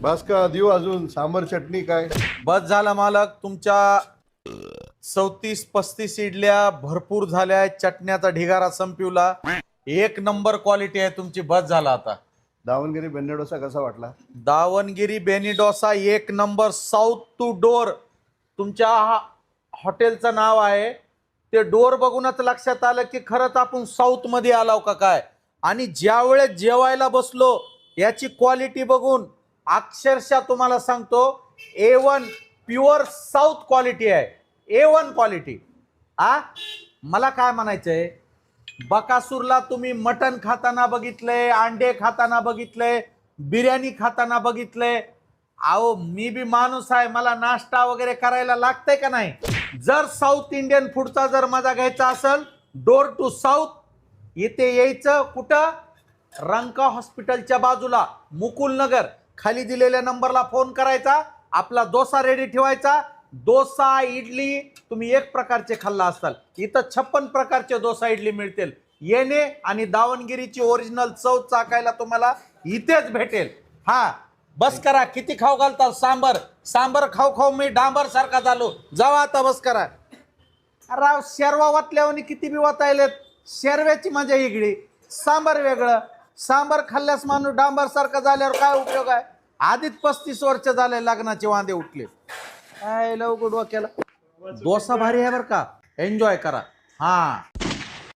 बस का देऊ अजून. सांबर चटणी काय? बस झाला मालक. तुमच्या चौतीस पस्तीस इडल्या भरपूर झाल्या चटण्याचा ढिगारा संपवला. एक नंबर क्वालिटी आहे तुमची. बस झाला आता. दावणगिरी बेंडे डोसा कसा वाटला? दावणगिरी बेनिडोसा एक नंबर साऊथ टू डोर तुमच्या हा- हॉटेलचं नाव आहे. ते डोर बघूनच लक्षात आलं की खरंच आपण साऊथमध्ये आलो का काय? आणि ज्या वेळेस जेवायला बसलो याची क्वालिटी बघून अक्षरशः तुम्हाला सांगतो A one pure south quality आहे. ए वन क्वालिटी आ? मला काय म्हणायचं आहे बकासूरला तुम्ही मटण खाताना बघितलंय अंडे खाताना बघितलंय बिर्याणी खाताना बघितलंय. अहो मी बी माणूस आहे मला नाश्ता वगैरे करायला लागतंय का नाही? जर साऊथ इंडियन फूडचा जर मजा घ्यायचा असेल डोर टू साऊथ इथे यायचं कुठं? रंका हॉस्पिटलच्या बाजूला मुकुल नगर. खाली दिलेल्या नंबरला फोन करायचा आपला डोसा रेडी ठेवायचा. डोसा इडली तुम्ही एक प्रकारचे खाल्ला असाल. इथं छप्पन प्रकारचे डोसा इडली मिळतील. येणे आणि दावणगिरीची ओरिजिनल चव चाकायला तुम्हाला इथेच भेटेल. हा बस करा. किती खाऊ घालता सांबर. सांबर खाऊ खाऊ मी डांबर सारखा झालो. जावा आता बस करा. राव शेरवा वाटल्यावर किती बी वाटायलेत? शेरव्याची मजा वेगळी. सांबर वेगळं. सांबर खाल्ल्यास माणूस डांबर सारखा झाल्यावर काय उपयोग आहे? आधीच पस्तीस वर्ष झाले लग्नाचे वांदे उठले. काय लवकर डोक्याला? डोसा भारी आहे बरं का? एन्जॉय करा. हा.